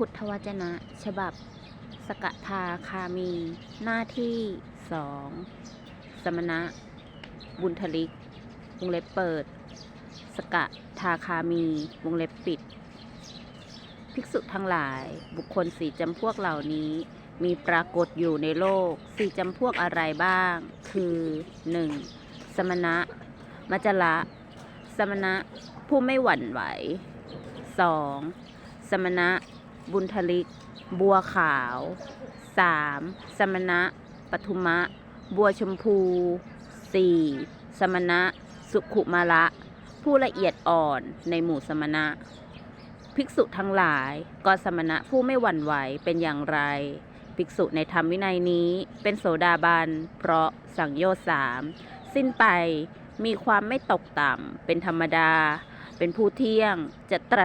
พุทธวจนะ ฉบับ สกทาคามี หน้าที่สองสมณะ บุญทลิก วงเล็บเปิด สกทาคามี วงเล็บปิด ภิกษุทั้งหลาย บุคคลสี่จำพวกเหล่านี้ มีปรากฏอยู่ในโลกสี่จำพวกอะไรบ้าง คือ 1. สมณะ มัจจละ สมณะผู้ไม่หวั่นไหว 2. สมณะ บุญทลิก บัวขาว 3. สมณะปทุมะ บัวชมพู 4. สมณะ สุขุมาละ ผู้ละเอียดอ่อนในหมู่สมณะ ภิกษุทั้งหลายก็สมณะผู้ไม่หวั่นไหวเป็นอย่างไร ภิกษุในธรรมวินัยนี้เป็นโสดาบัน เพราะสังโยชน์สามสิ้นไปมีความไม่ตกต่ำเป็นธรรมดา เป็นผู้เที่ยงจะตรัส